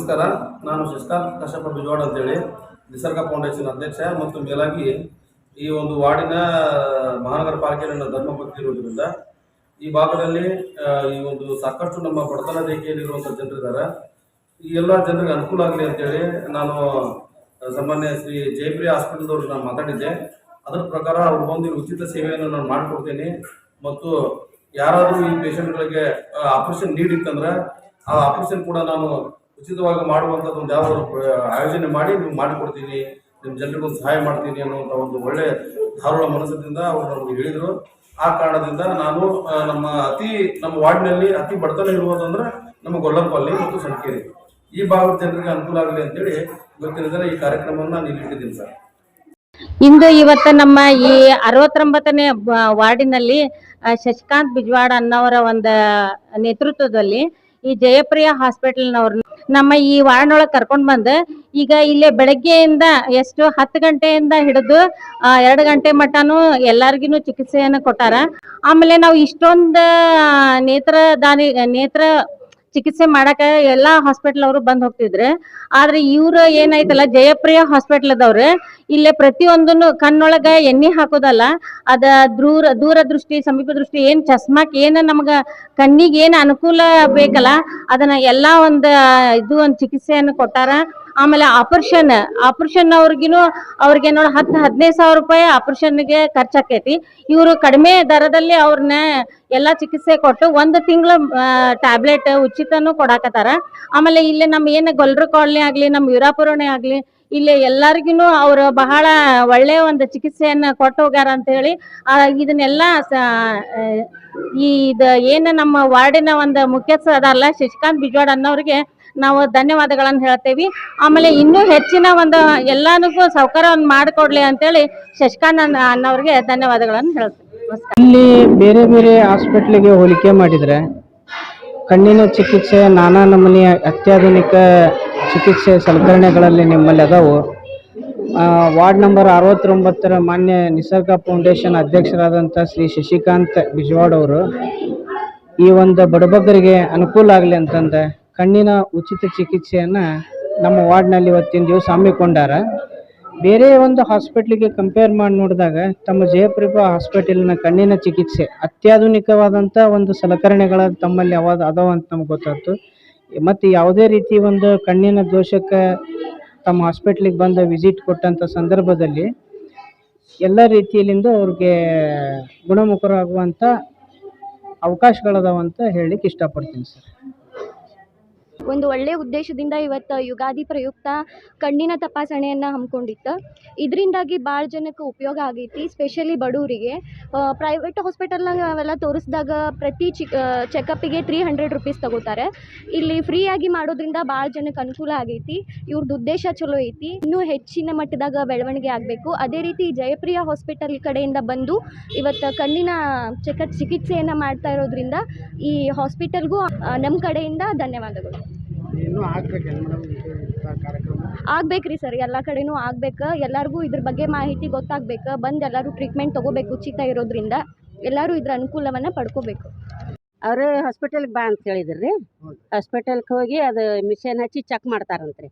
ನಮಸ್ಕಾರ. ನಾನು ಶಶಿಕಾಂತ್ ಕಶ್ಯಪ ಬಿಜವಾಡ ಅಂತೇಳಿ, ನಿಸರ್ಗ ಫೌಂಡೇಶನ್ ಅಧ್ಯಕ್ಷ ಮತ್ತು ಮೇಲಾಗಿ ಈ ಒಂದು ವಾರ್ಡಿನ ಮಹಾನಗರ ಪಾಲಿಕೆ ನನ್ನ ಧರ್ಮಭಕ್ತಿ ಇರುವುದರಿಂದ ಈ ಭಾಗದಲ್ಲಿ ಈ ಒಂದು ಸಾಕಷ್ಟು ನಮ್ಮ ಬಡತನ ರೇಖೆಯಲ್ಲಿರುವಂಥ ಜನರಿದ್ದಾರೆ. ಈ ಎಲ್ಲ ಜನರಿಗೆ ಅನುಕೂಲ ಆಗಲಿ ಅಂತೇಳಿ ನಾನು ಸಾಮಾನ್ಯ ಶ್ರೀ ಜಯಪ್ರಿಯ ಹಾಸ್ಪಿಟಲ್ದವ್ರು ನಾನು ಮಾತಾಡಿದ್ದೆ. ಅದರ ಪ್ರಕಾರ ಅವ್ರು ಬಂದು ಉಚಿತ ಸೇವೆಯನ್ನು ನಾನು ಮಾಡಿಕೊಡ್ತೀನಿ ಮತ್ತು ಯಾರಾದರೂ ಈ ಪೇಷಂಟ್ಗಳಿಗೆ ಆಪರೇಷನ್ ನೀಡಿತ್ತಂದ್ರೆ ಆ ಆಪರೇಷನ್ ಕೂಡ ನಾನು ಉಚಿತವಾಗಿ ಮಾಡುವಂಥದ್ದು ಒಂದು ಯಾವುದಾದ್ರು ಆಯೋಜನೆ ಮಾಡಿ ನೀವು ಮಾಡಿಕೊಡ್ತೀನಿ ನಿಮ್ಮ ಜನರಿಗೊಂದು ಸಹಾಯ ಮಾಡ್ತೀನಿ ಅನ್ನುವಂಥ ಒಂದು ಒಳ್ಳೆ ಧಾರಾಳ ಮನಸ್ಸಿನಿಂದ ಅವರು ನಮಗೆ ಹೇಳಿದರು. ಆ ಕಾರಣದಿಂದ ನಾನು ನಮ್ಮ ಅತಿ, ನಮ್ಮ ವಾರ್ಡ್ನಲ್ಲಿ ಅತಿ ಬಡತನ ಇರುವುದಂದ್ರೆ ನಮ್ಮ ಗೊಲ್ಲಂಪಲ್ಲಿ ಮತ್ತು ಸಂಕೇರಿ. ಈ ಭಾಗದ ಜನರಿಗೆ ಅನುಕೂಲ ಆಗಲಿ ಅಂತೇಳಿ ಗೊತ್ತಿರೋದ್ರೆ ಈ ಕಾರ್ಯಕ್ರಮವನ್ನು ನಾನು ಇಲ್ಲಿ ಇಟ್ಟಿದ್ದೀನಿ ಸರ್. ಇಂದು ಇವತ್ತ ನಮ್ಮ ಈ ಅರವತ್ತೊಂಬತ್ತನೇ ವಾರ್ಡಿನಲ್ಲಿ ಶಶಿಕಾಂತ್ ಬಿಜ್ವಾಡ ಅನ್ನೋರ ಒಂದು ನೇತೃತ್ವದಲ್ಲಿ ಈ ಜಯಪ್ರಿಯ ಹಾಸ್ಪಿಟಲ್ನವ್ರ ನಮ್ಮ ಈ ವಾರ್ಡ್ನೊಳಗೆ ಕರ್ಕೊಂಡ್ ಬಂದು ಈಗ ಇಲ್ಲೇ ಬೆಳಗ್ಗೆಯಿಂದ ಎಷ್ಟು ಹತ್ತು ಗಂಟೆಯಿಂದ ಹಿಡಿದು ಎರಡು ಗಂಟೆ ಮಟನು ಎಲ್ಲಾರ್ಗಿನು ಚಿಕಿತ್ಸೆಯನ್ನು ಕೊಟ್ಟಾರ. ಆಮೇಲೆ ನಾವು ಇಷ್ಟೊಂದು ನೇತ್ರ ದಾನಿ ನೇತ್ರ ಚಿಕಿತ್ಸೆ ಮಾಡಕ ಎಲ್ಲಾ ಹಾಸ್ಪಿಟಲ್ ಅವರು ಬಂದ್ ಹೋಗ್ತಿದ್ರೆ. ಆದ್ರೆ ಇವ್ರು ಏನಾಯ್ತಲ್ಲ, ಜಯಪ್ರಿಯ ಹಾಸ್ಪಿಟಲ್ ಅದವ್ರೆ ಇಲ್ಲೇ ಪ್ರತಿಯೊಂದನ್ನು ಕಣ್ಣೊಳಗ ಎಣ್ಣೆ ಹಾಕೋದಲ್ಲ, ಅದ ದೂರ ದೂರ ದೃಷ್ಟಿ ಸಮೀಪ ದೃಷ್ಟಿ ಏನ್ ಚಸ್ಮಾಕ್ ಏನ ನಮ್ಗ ಕಣ್ಣಿಗೆ ಏನ್ ಅನುಕೂಲ ಬೇಕಲ್ಲ, ಅದನ್ನ ಎಲ್ಲಾ ಒಂದ್, ಇದು ಒಂದ್ ಚಿಕಿತ್ಸೆಯನ್ನು ಕೊಟ್ಟಾರ. ಆಮೇಲೆ ಆಪರೇಷನ್ ಆಪರೇಷನ್ ಅವ್ರಿಗೂ ಅವ್ರಿಗೆ ನೋಡ ಹತ್ತು ಹದಿನೈದು ಸಾವಿರ ರೂಪಾಯಿ ಆಪರೇಷನ್ಗೆ ಖರ್ಚಾಕೈತಿ. ಇವರು ಕಡಿಮೆ ದರದಲ್ಲಿ ಅವ್ರನ್ನ ಎಲ್ಲ ಚಿಕಿತ್ಸೆ ಕೊಟ್ಟು ಒಂದು ತಿಂಗಳ ಟ್ಯಾಬ್ಲೆಟ್ ಉಚಿತನೂ ಕೊಡಾಕತ್ತಾರ. ಆಮೇಲೆ ಇಲ್ಲಿ ನಮ್ಮ ಏನು ಗೊಲ್ರ ಕಾಲನಿ ಆಗಲಿ ನಮ್ಮ ವೀರಾಪುರಣೆ ಆಗಲಿ, ಇಲ್ಲಿ ಎಲ್ಲರಿಗೂ ಅವರು ಬಹಳ ಒಳ್ಳೆಯ ಒಂದು ಚಿಕಿತ್ಸೆಯನ್ನ ಕೊಟ್ಟು ಹೋಗ್ಯಾರ ಅಂತ ಹೇಳಿ ಇದನ್ನೆಲ್ಲ ಈ ಇದು ಏನು ನಮ್ಮ ವಾರ್ಡಿನ ಒಂದು ಮುಖ್ಯಸ್ಥ ಅದಾರಲ್ಲ, ಶಶಿಕಾಂತ್ ಬಿಜ್ವಾಡ್ ಅನ್ನೋರಿಗೆ ನಾವು ಧನ್ಯವಾದಗಳನ್ನು ಹೇಳ್ತೇವಿ. ಆಮೇಲೆ ಇನ್ನೂ ಹೆಚ್ಚಿನ ಒಂದು ಎಲ್ಲಾನಕ್ಕೂ ಸೌಕರ್ಯವನ್ನು ಮಾಡಿಕೊಡ್ಲಿ ಅಂತೇಳಿ ಶಶಿಕಾಂತ್ ಅನ್ನ ಅನ್ನೋರಿಗೆ ಧನ್ಯವಾದಗಳನ್ನು ಹೇಳ್ತೇವೆ. ಇಲ್ಲಿ ಬೇರೆ ಬೇರೆ ಹಾಸ್ಪಿಟ್ಲಿಗೆ ಹೋಲಿಕೆ ಮಾಡಿದರೆ ಕಣ್ಣಿನ ಚಿಕಿತ್ಸೆ ನಾನಾ ನಮೂನೆಯ ಅತ್ಯಾಧುನಿಕ ಚಿಕಿತ್ಸೆ ಸಲಕರಣೆಗಳಲ್ಲಿ ನಿಮ್ಮಲ್ಲಿ ಅದಾವು. ವಾರ್ಡ್ ನಂಬರ್ ಅರವತ್ತೊಂಬತ್ತರ ಮಾನ್ಯ ನಿಸರ್ಗ ಫೌಂಡೇಶನ್ ಅಧ್ಯಕ್ಷರಾದಂಥ ಶ್ರೀ ಶಶಿಕಾಂತ್ ಬಿಜ್ವಾಡ್ ಅವರು ಈ ಒಂದು ಬಡಬಗ್ಗರಿಗೆ ಅನುಕೂಲ ಆಗಲಿ ಅಂತಂದು. ಕಣ್ಣಿನ ಉಚಿತ ಚಿಕಿತ್ಸೆಯನ್ನು ನಮ್ಮ ವಾರ್ಡ್ನಲ್ಲಿ ಇವತ್ತಿನ ದಿವಸ ಹಮ್ಮಿಕೊಂಡಾರ. ಬೇರೆ ಒಂದು ಹಾಸ್ಪಿಟ್ಲಿಗೆ ಕಂಪೇರ್ ಮಾಡಿ ನೋಡಿದಾಗ ತಮ್ಮ ಜಯಪ್ರಭಾ ಹಾಸ್ಪಿಟಲ್ನ ಕಣ್ಣಿನ ಚಿಕಿತ್ಸೆ ಅತ್ಯಾಧುನಿಕವಾದಂಥ ಒಂದು ಸಲಕರಣೆಗಳ ತಮ್ಮಲ್ಲಿ ಅವ ಅದಾವ ಅಂತ ನಮ್ಗೆ ಗೊತ್ತಾಯ್ತು. ಮತ್ತು ಯಾವುದೇ ರೀತಿ ಒಂದು ಕಣ್ಣಿನ ದೋಷಕ್ಕೆ ತಮ್ಮ ಹಾಸ್ಪಿಟ್ಲಿಗೆ ಬಂದು ವಿಸಿಟ್ ಕೊಟ್ಟಂಥ ಸಂದರ್ಭದಲ್ಲಿ ಎಲ್ಲ ರೀತಿಯಲ್ಲಿಂದ ಅವ್ರಿಗೆ ಗುಣಮುಖರಾಗುವಂಥ ಅವಕಾಶಗಳದಾವಂತ ಹೇಳಲಿಕ್ಕೆ ಇಷ್ಟಪಡ್ತೀನಿ ಸರ್. ಒಂದು ಒಳ್ಳೆಯ ಉದ್ದೇಶದಿಂದ ಇವತ್ತು ಯುಗಾದಿ ಪ್ರಯುಕ್ತ ಕಣ್ಣಿನ ತಪಾಸಣೆಯನ್ನು ಹಮ್ಮಿಕೊಂಡಿತ್ತು. ಇದರಿಂದಾಗಿ ಭಾಳ ಜನಕ್ಕೆ ಉಪಯೋಗ ಆಗೈತಿ ಸ್ಪೆಷಲಿ ಬಡವರಿಗೆ ಪ್ರೈವೇಟ್ ಹಾಸ್ಪಿಟಲ್ನಾಗ ಅವೆಲ್ಲ ತೋರಿಸಿದಾಗ ಪ್ರತಿ ಚಿ ಚೆಕಪ್ಪಿಗೆ ತ್ರೀ ಹಂಡ್ರೆಡ್ ರುಪೀಸ್ ತಗೋತಾರೆ. ಇಲ್ಲಿ ಫ್ರೀಯಾಗಿ ಮಾಡೋದ್ರಿಂದ ಭಾಳ ಜನಕ್ಕೆ ಅನುಕೂಲ ಆಗೈತಿ ಇವ್ರದ್ದು ಉದ್ದೇಶ ಚಲೋ ಐತಿ. ಇನ್ನೂ ಹೆಚ್ಚಿನ ಮಟ್ಟದಾಗ ಬೆಳವಣಿಗೆ ಆಗಬೇಕು. ಅದೇ ರೀತಿ ಜಯಪ್ರಿಯ ಹಾಸ್ಪಿಟಲ್ ಕಡೆಯಿಂದ ಬಂದು ಇವತ್ತು ಕಣ್ಣಿನ ಚೆಕ ಚಿಕಿತ್ಸೆಯನ್ನು ಮಾಡ್ತಾ ಇರೋದ್ರಿಂದ ಈ ಹಾಸ್ಪಿಟಲ್ಗೂ ನಮ್ಮ ಕಡೆಯಿಂದ ಧನ್ಯವಾದಗಳು. ಆಗ್ಬೇಕ್ರಿ ಸರ್ ಎಲ್ಲ ಕಡೆನೂ ಆಗ್ಬೇಕು. ಎಲ್ಲರಿಗೂ ಇದ್ರ ಬಗ್ಗೆ ಮಾಹಿತಿ ಗೊತ್ತಾಗ್ಬೇಕು. ಬಂದು ಎಲ್ಲರೂ ಟ್ರೀಟ್ಮೆಂಟ್ ತಗೋಬೇಕು ಉಚಿತ ಇರೋದ್ರಿಂದ. ಎಲ್ಲರೂ ಇದ್ರ ಅನುಕೂಲವನ್ನು ಪಡ್ಕೋಬೇಕು. ಅವ್ರ ಹಾಸ್ಪಿಟಲ್ಗೆ ಬಾ ಅಂತ ಹೇಳಿದ್ರು. ರೀ ಹಾಸ್ಪಿಟಲ್ಗೆ ಹೋಗಿ ಅದು ಮಿಷನ್ ಹಚ್ಚಿ ಚೆಕ್ ಮಾಡ್ತಾರಂತ್ರಿ.